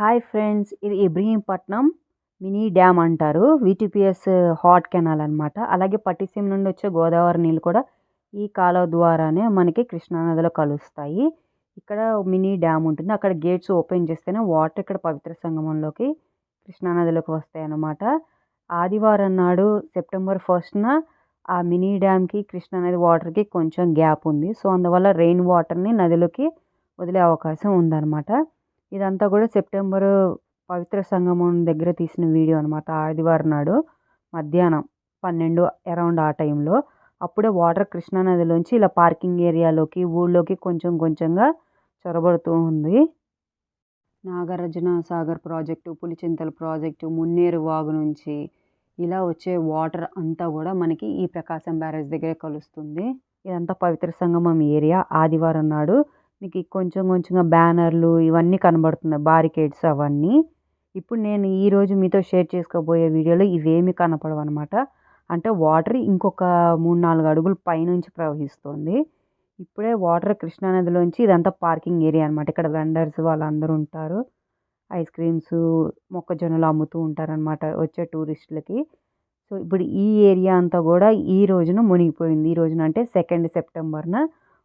Hi friends ఇది Ibrahimpatnam mini dam అంటారు. VTPS hot canal అనమాట అలాగే పట్టిసీమ నుండి వచ్చే గోదావరి నీళ్ళు కూడా ఈ కాలువ ద్వారానే మనకి కృష్ణానదిలో కలుస్తాయి. ఇక్కడ మినీ డ్యామ్ ఉంటుంది. అక్కడ గేట్స్ ఓపెన్ చేస్తేనే వాటర్ ఇక్కడ పవిత్ర సంగమంలోకి కృష్ణానదిలోకి వస్తాయి అన్నమాట. ఆదివారం నాడు సెప్టెంబర్ ఫస్ట్న ఆ మినీ డ్యామ్కి కృష్ణానది వాటర్కి కొంచెం గ్యాప్ ఉంది. సో అందువల్ల రెయిన్ వాటర్ని నదిలోకి వదిలే అవకాశం ఉందన్నమాట. ఇదంతా కూడా సెప్టెంబర్ పవిత్ర సంగమం దగ్గర తీసిన వీడియో అనమాట ఆదివారం నాడు మధ్యాహ్నం పన్నెండు అరౌండ్ ఆ టైంలో అప్పుడే వాటర్ కృష్ణానదిలోంచి ఇలా పార్కింగ్ ఏరియాలోకి ఊళ్ళోకి కొంచెం కొంచెంగా చొరబడుతూ ఉంది. నాగార్జున సాగర్ ప్రాజెక్టు పులిచింతల ప్రాజెక్టు మున్నేరు వాగు నుంచి ఇలా వచ్చే వాటర్ అంతా కూడా మనకి ఈ ప్రకాశం బ్యారేజ్ దగ్గరే కలుస్తుంది. ఇదంతా పవిత్ర సంగమం ఏరియా. ఆదివారం నాడు మీకు కొంచెం కొంచెంగా బ్యానర్లు ఇవన్నీ కనబడుతున్నాయి బారికేడ్స్ అవన్నీ. ఇప్పుడు నేను ఈరోజు మీతో షేర్ చేసుకోబోయే వీడియోలో ఇవేమి కనపడవు అనమాట అంటే వాటర్ ఇంకొక మూడు నాలుగు అడుగులు పైనుంచి ప్రవహిస్తుంది. ఇప్పుడే వాటర్ కృష్ణానదిలోంచి ఇదంతా పార్కింగ్ ఏరియా అనమాట ఇక్కడ వెండర్స్ వాళ్ళందరూ ఉంటారు. ఐస్ క్రీమ్స్ మొక్కజొన్నలు అమ్ముతూ ఉంటారనమాట వచ్చే టూరిస్టులకి. సో ఇప్పుడు ఈ ఏరియా అంతా కూడా ఈ రోజున మునిగిపోయింది. ఈ రోజున అంటే సెకండ్ సెప్టెంబర్న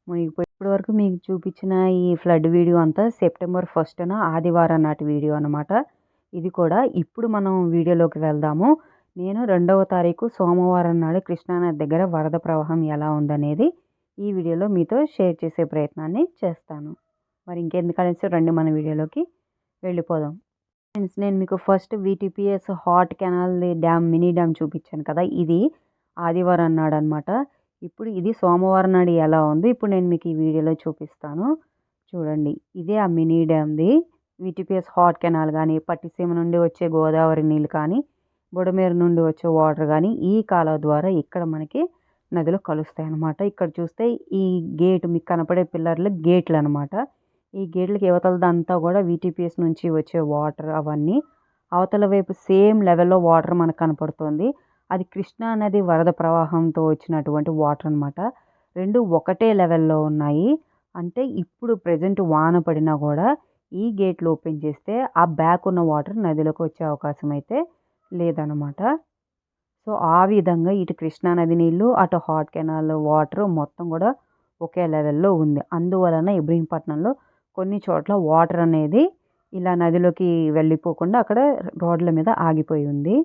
మునిగిపోయింది ఇప్పటి వరకు మీకు చూపించిన ఈ ఫ్లడ్ వీడియో అంతా సెప్టెంబర్ ఫస్ట్న ఆదివారం నాటి వీడియో అనమాట ఇది కూడా ఇప్పుడు మనం వీడియోలోకి వెళ్దాము. నేను రెండవ తారీఖు సోమవారం నాడు కృష్ణానది దగ్గర వరద ప్రవాహం ఎలా ఉందనేది ఈ వీడియోలో మీతో షేర్ చేసే ప్రయత్నాన్ని చేస్తాను. మరి ఇంకెందుకనేసి రండి మన వీడియోలోకి వెళ్ళిపోదాం. ఫ్రెండ్స్ నేను మీకు first VTPS hot canal dam mini dam చూపించాను కదా ఇది ఆదివారం నాడు అనమాట ఇప్పుడు ఇది సోమవారం నాడు ఎలా ఉంది ఇప్పుడు నేను మీకు ఈ వీడియోలో చూపిస్తాను. చూడండి ఇదే ఆ మినీ డ్యామ్ది విటిపిఎస్ హాట్ కెనాల్ కానీ పట్టిసీమ నుండి వచ్చే గోదావరి నీళ్ళు కానీ బుడమేరు నుండి వచ్చే వాటర్ కానీ ఈ కాలువ ద్వారా ఇక్కడ మనకి నదిలో కలుస్తాయి అన్నమాట. ఇక్కడ చూస్తే ఈ గేట్ మీకు కనపడే పిల్లర్లు గేట్లు అనమాట ఈ గేట్లకి యువతలదంతా కూడా విటిపిఎస్ నుంచి వచ్చే వాటర్ అవన్నీ అవతల వైపు సేమ్ లెవెల్లో వాటర్ మనకు కనపడుతుంది. అది కృష్ణా నది వరద ప్రవాహంతో వచ్చినటువంటి వాటర్ అనమాట రెండు ఒకటే లెవెల్లో ఉన్నాయి. అంటే ఇప్పుడు ప్రజెంట్ వాన పడినా కూడా ఈ గేట్లు ఓపెన్ చేస్తే ఆ బ్యాక్ ఉన్న వాటర్ నదిలోకి వచ్చే అవకాశం అయితే లేదనమాట సో ఆ విధంగా ఇటు కృష్ణా నది నీళ్ళు అటు హాట్ కెనాల్ వాటర్ మొత్తం కూడా ఒకే లెవెల్లో ఉంది. అందువలన ఇబ్రహీంపట్నంలో కొన్ని చోట్ల వాటర్ అనేది ఇలా నదిలోకి వెళ్ళిపోకుండా అక్కడ రోడ్ల మీద ఆగిపోయి ఉంది.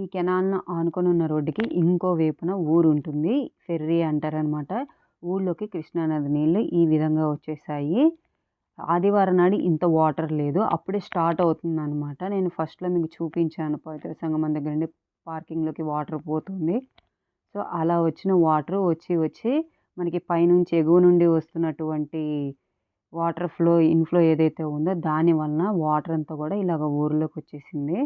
ఈ కెనాల్ను ఆనుకొని ఉన్న రోడ్డుకి ఇంకో వైపున ఊరు ఉంటుంది ఫెర్రీ అంటారనమాట. ఊళ్ళోకి కృష్ణానది నీళ్ళు ఈ విధంగా వచ్చేసాయి. ఆదివారం నాడు ఇంత వాటర్ లేదు. అప్పుడే స్టార్ట్ అవుతుంది అనమాట నేను ఫస్ట్లో మీకు చూపించాను. పవిత్ర సంగమం దగ్గర నుండి పార్కింగ్లోకి వాటర్ పోతుంది. సో అలా వచ్చిన వాటర్ వచ్చి వచ్చి మనకి పైనుంచి ఎగువ నుండి వస్తున్నటువంటి వాటర్ ఫ్లో ఇన్ఫ్లో ఏదైతే ఉందో దాని వలన వాటర్ అంతా కూడా ఇలాగ ఊరిలోకి వచ్చేసింది.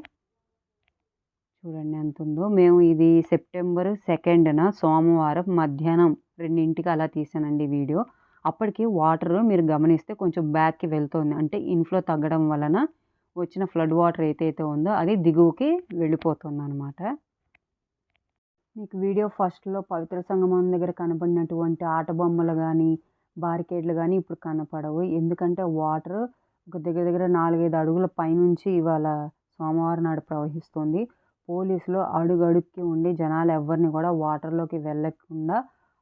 చూడండి ఎంత ఉందో. మేము ఇది సెప్టెంబర్ సెకండ్న సోమవారం మధ్యాహ్నం రెండింటికి అలా తీసానండి వీడియో. అప్పటికి వాటర్ మీరు గమనిస్తే కొంచెం బ్యాక్కి వెళ్తుంది. అంటే ఇన్ఫ్లో తగ్గడం వలన వచ్చిన ఫ్లడ్ వాటర్ ఏదైతే ఉందో అది దిగువకి వెళ్ళిపోతుంది అనమాట మీకు వీడియో ఫస్ట్లో పవిత్ర సంగమం దగ్గర కనపడినటువంటి ఆట బొమ్మలు కానీ బారికేడ్లు కానీ ఇప్పుడు కనపడవు. ఎందుకంటే వాటర్ ఒక దగ్గర దగ్గర నాలుగైదు అడుగుల పైనుంచి ఇవాళ సోమవారం నాడు ప్రవహిస్తుంది. పోలీసులు అడుగడుక్కి ఉండి జనాలు ఎవరిని కూడా వాటర్లోకి వెళ్ళకుండా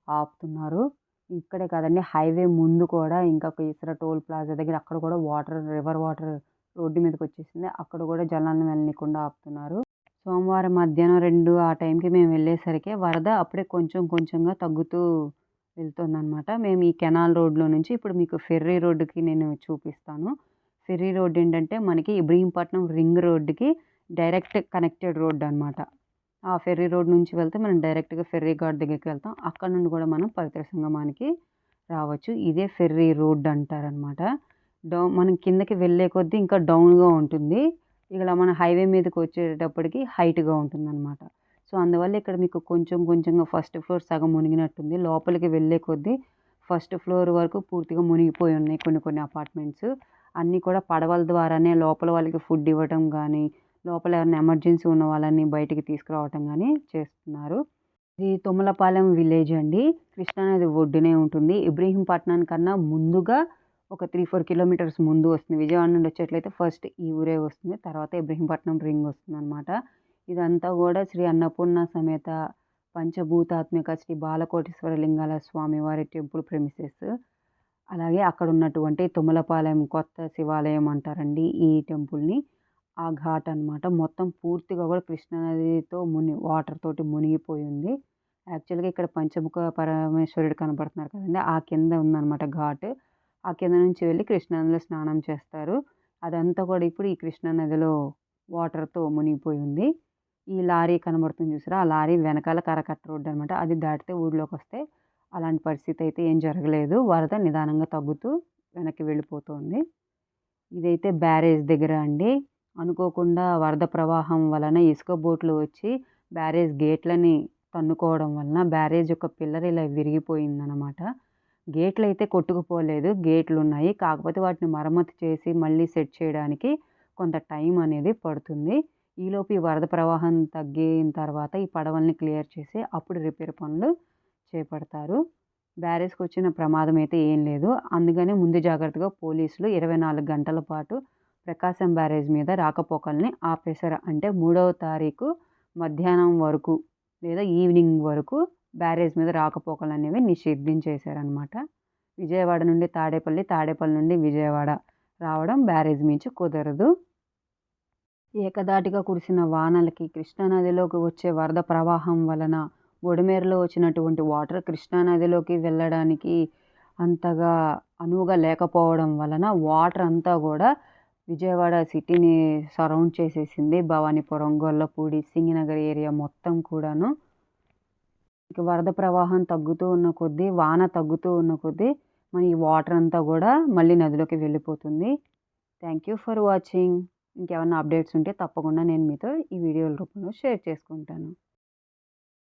ఆపుతున్నారు. ఇక్కడే కాదండి హైవే ముందు కూడా ఇంకా ఇసుర టోల్ ప్లాజా దగ్గర అక్కడ కూడా వాటర్ రివర్ వాటర్ రోడ్డు మీదకి వచ్చేసింది. అక్కడ కూడా జనాలను వెళ్ళనీయకుండా ఆపుతున్నారు. సోమవారం మధ్యాహ్నం రెండు ఆ టైంకి మేము వెళ్ళేసరికి వరద అప్పుడే కొంచెం కొంచెంగా తగ్గుతూ వెళ్తుందనమాట మేము ఈ కెనాల్ రోడ్లో నుంచి ఇప్పుడు మీకు ఫెర్రీ రోడ్డుకి నేను చూపిస్తాను. ఫెర్రీ రోడ్ ఏంటంటే మనకి ఇబ్రహీంపట్నం రింగ్ రోడ్డుకి డైరెక్ట్ కనెక్టెడ్ రోడ్ అనమాట ఆ ఫెర్రీ రోడ్ నుంచి వెళ్తే మనం డైరెక్ట్గా ఫెర్రీ ఘాట్ దగ్గరికి వెళ్తాం. అక్కడ నుండి కూడా మనం పవిత్ర సంగమానికి రావచ్చు. ఇదే ఫెర్రీ రోడ్ అంటారనమాట డౌన్ మనం కిందకి వెళ్ళే కొద్దీ ఇంకా డౌన్గా ఉంటుంది. ఇక్కడ మన హైవే మీదకి వచ్చేటప్పటికి హైట్గా ఉంటుంది అనమాట సో అందువల్ల ఇక్కడ మీకు కొంచెం కొంచెంగా ఫస్ట్ ఫ్లోర్ సగం మునిగినట్టుంది. లోపలికి వెళ్ళే కొద్దీ ఫస్ట్ ఫ్లోర్ వరకు పూర్తిగా మునిగిపోయి ఉన్నాయి కొన్ని కొన్ని అపార్ట్మెంట్స్. అన్నీ కూడా పడవల ద్వారానే లోపల వాళ్ళకి ఫుడ్ ఇవ్వటం కానీ లోపల ఎవరైనా ఎమర్జెన్సీ ఉన్న వాళ్ళని బయటికి తీసుకురావటం కానీ చేస్తున్నారు. ఇది తుమ్మలపాలెం విలేజ్ అండి. కృష్ణానది ఒడ్డునే ఉంటుంది. ఇబ్రహీంపట్నం కన్నా ముందుగా ఒక త్రీ ఫోర్ కిలోమీటర్స్ ముందు వస్తుంది. విజయవాడ నుండి వచ్చేట్లయితే ఫస్ట్ ఈ ఊరే వస్తుంది. తర్వాత ఇబ్రహీంపట్నం రింగ్ వస్తుంది అనమాట ఇదంతా కూడా శ్రీ అన్నపూర్ణ సమేత పంచభూతాత్మిక శ్రీ బాలకోటేశ్వర లింగాల స్వామివారి టెంపుల్ ప్రెమిసెస్ అలాగే అక్కడ ఉన్నటువంటి తుమ్మలపాలెం కొత్త శివాలయం అంటారండి ఈ టెంపుల్ని. ఆ ఘాట్ అనమాట మొత్తం పూర్తిగా కూడా కృష్ణానదితో ముని వాటర్ తోటి మునిగిపోయి ఉంది. యాక్చువల్గా ఇక్కడ పంచముఖ పరమేశ్వరుడు కనపడుతున్నారు కదండి. ఆ కింద ఉందన్నమాట ఘాట్. ఆ కింద నుంచి వెళ్ళి కృష్ణానదిలో స్నానం చేస్తారు. అదంతా కూడా ఇప్పుడు ఈ కృష్ణానదిలో వాటర్తో మునిగిపోయి ఉంది. ఈ లారీ కనబడుతుంది చూసారా? ఆ లారీ వెనకాల కరకట్ట రోడ్డు అనమాట అది దాటితే ఊళ్ళోకి వస్తే అలాంటి పరిస్థితి అయితే ఏం జరగలేదు. వరద నిదానంగా తగ్గుతూ వెనక్కి వెళ్ళిపోతుంది. ఇదైతే బ్యారేజ్ దగ్గర అండి. అనుకోకుండా వరద ప్రవాహం వలన ఇసుక బోట్లు వచ్చి బ్యారేజ్ గేట్లని తన్నుకోవడం వలన బ్యారేజ్ యొక్క పిల్లర్ ఇలా విరిగిపోయిందనమాట గేట్లు అయితే కొట్టుకుపోలేదు. గేట్లు ఉన్నాయి కాకపోతే వాటిని మరమ్మతు చేసి మళ్ళీ సెట్ చేయడానికి కొంత టైం అనేది పడుతుంది. ఈలోపు ఈ వరద ప్రవాహం తగ్గిన తర్వాత ఈ పడవల్ని క్లియర్ చేసి అప్పుడు రిపేర్ పనులు చేపడతారు. బ్యారేజ్కి వచ్చిన ప్రమాదం అయితే ఏం లేదు. అందుకనే ముందు జాగ్రత్తగా పోలీసులు ఇరవై నాలుగు గంటల పాటు ప్రకాశం బ్యారేజ్ మీద రాకపోకల్ని ఆపేశారు. అంటే మూడవ తారీఖు మధ్యాహ్నం వరకు లేదా ఈవినింగ్ వరకు బ్యారేజ్ మీద రాకపోకలు అనేవి నిషేధించేశారనమాట విజయవాడ నుండి తాడేపల్లి తాడేపల్లి నుండి విజయవాడ రావడం బ్యారేజ్ మించి కుదరదు. ఏకదాటిగా కురిసిన వానలకి కృష్ణానదిలోకి వచ్చే వరద ప్రవాహం వలన బొడిమేరలో వచ్చినటువంటి వాటర్ కృష్ణానదిలోకి వెళ్ళడానికి అంతగా అనువుగా లేకపోవడం వలన వాటర్ అంతా కూడా విజయవాడ సిటీని సరౌండ్ చేసేసింది భవానీపురం గొల్లపూడి సింగినగర్ ఏరియా మొత్తం కూడాను. ఇక వరద ప్రవాహం తగ్గుతూ ఉన్న కొద్దీ వాన తగ్గుతూ ఉన్న కొద్దీ మన ఈ వాటర్ అంతా కూడా మళ్ళీ నదిలోకి వెళ్ళిపోతుంది. థ్యాంక్ యూ ఫర్ వాచింగ్ ఇంకేమైనా అప్డేట్స్ ఉంటే తప్పకుండా నేను మీతో ఈ వీడియోల రూపంలో షేర్ చేసుకుంటాను.